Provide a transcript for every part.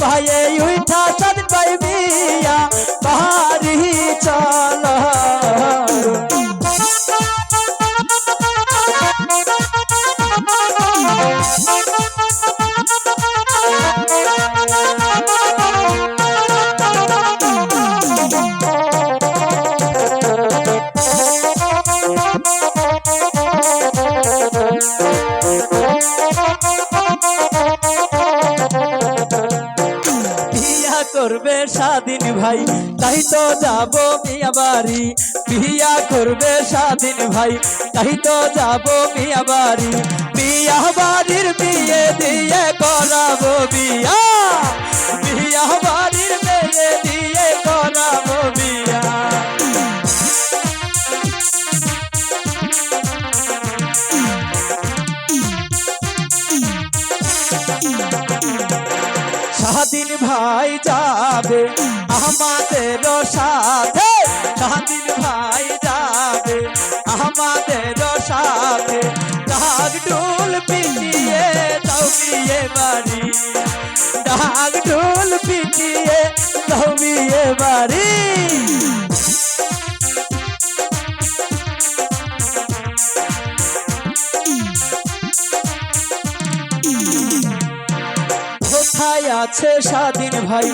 ভয়ে উঠা করবে স্বাধীন ভাই? তাই তো যাব মিয়া বাড়ি। বিয়া করবে স্বাধীন ভাই। তাই তো যাব মিয়া বাড়ি। বিয়া বাড়ির বিয়ে দিয়ে করাবো বিয়া। স্বাধীন ভাই যাবে, আমাদের সাথে স্বাধীন ভাই যাবে, আমাদের সাথে ডাক ঢোল পিটিয়ে দৌড়িয়ে বাড়ি। ডাক ঢোল পিটিয়ে দৌড়িয়ে বাড়ি। আছে স্বাধীন ভাই?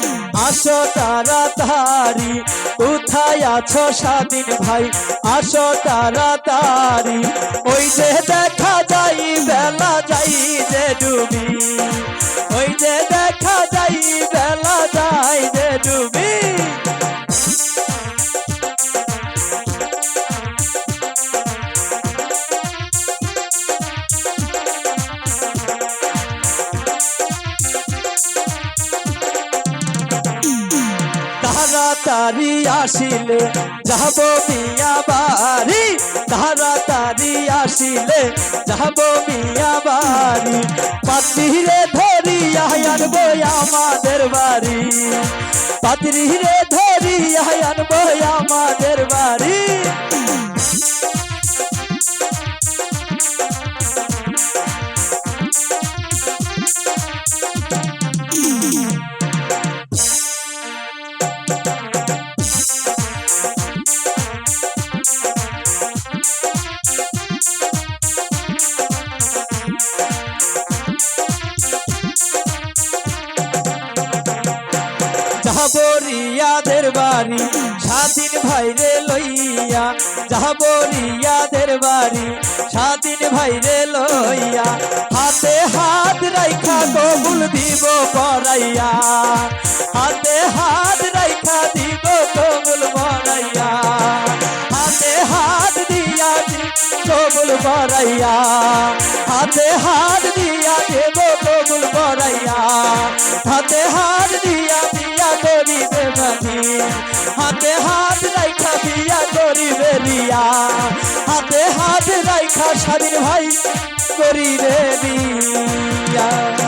আসো তারা তারি কোথায় আছো স্বাধীন ভাই? আসো তারা তারি ওই যে দেখা তাড়াতাড়ি আসিলে, যাব মিয়া বাড়ি। তাড়াতাড়ি আসিলে, যাব মিয়া বাড়ি। পাতিরে ধরিয়া আনব আমাদের বাড়ি। পাতিরে ধরিয়া আনব আমাদের বাড়ি। যাবরিয়াদের বাড়ি, স্বাধীন ভাইরে লইয়া যাবরিয়াদের বাড়ি। স্বাধীন ভাইরে লইয়া হাতে হাত রাইখা কবুল দিব পড়াইয়া হাতে হাত রাইখা দিব কবুল পড়াইয়া হাতে হাত দিয়া কবুল পড়াইয়া হাতে হাত দিয়া দেব কবুল পড়াইয়া হাতে হাত দিয়া হাতে হাত রাইখা দিয়া করিবে রিয়া হাতে হাত রাইখা স্বাধীন ভাই করিবে বিয়া।